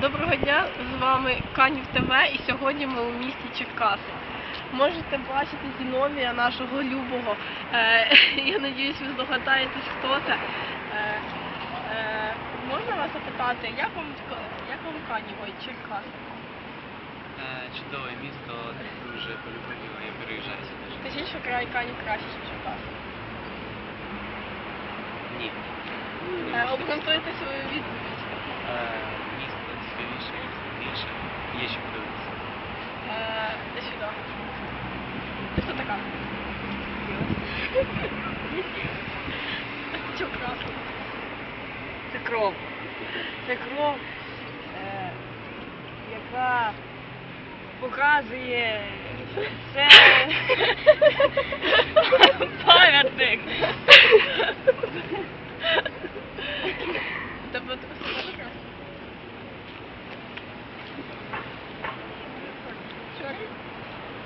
Доброго дня, з вами Канів ТВ і сьогодні ми у місті Черкаси. Можете бачити Зіновія, нашого любого. Е, я надіюсь, ви здогадаєтесь, хто це. Е, е, можна вас запитати, як вам, як вам Каніво і Черкаси? Е, Чудове місто, дуже полюбив його і переїжджаю сюди. Скажіть, що край Канів краще, ніж Черкаси. Ні. Е, обґрунтуйте свою відповідь. Е, Місто цікавіше, більше, є що подивитися. Е, Де сюди. Ти хто така? Чого красно? Це кров. Це кров, е, яка показує це пам'ятник. Прекрасно.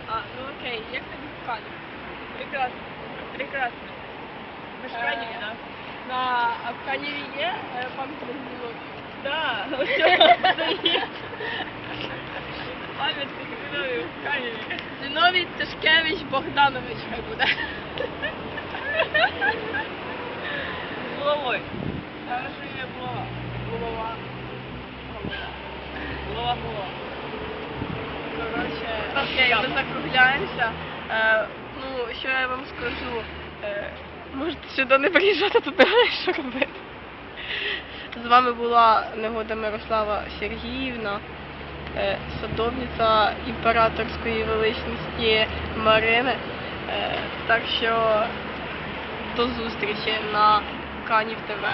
А, ну окей, як тобі в Прекрасно. Прекрасно. Канів, так? На а в Каніві є е, пам'ятник цього стоїть. Пам'ятник Зіновію в Каніві. Зіновій Тишкевич Богданович хай буде. З головою. Там що є голова. Голова. Голова голова. Коротше, окей, ми закругляємося. Е, ну, що я вам скажу? Можете сюди не приїжджати, тут немає що робити. З вами була негода Мирослава Сергіївна, е, садовниця імператорської величності Марини. Е, так що до зустрічі на Канів ТВ.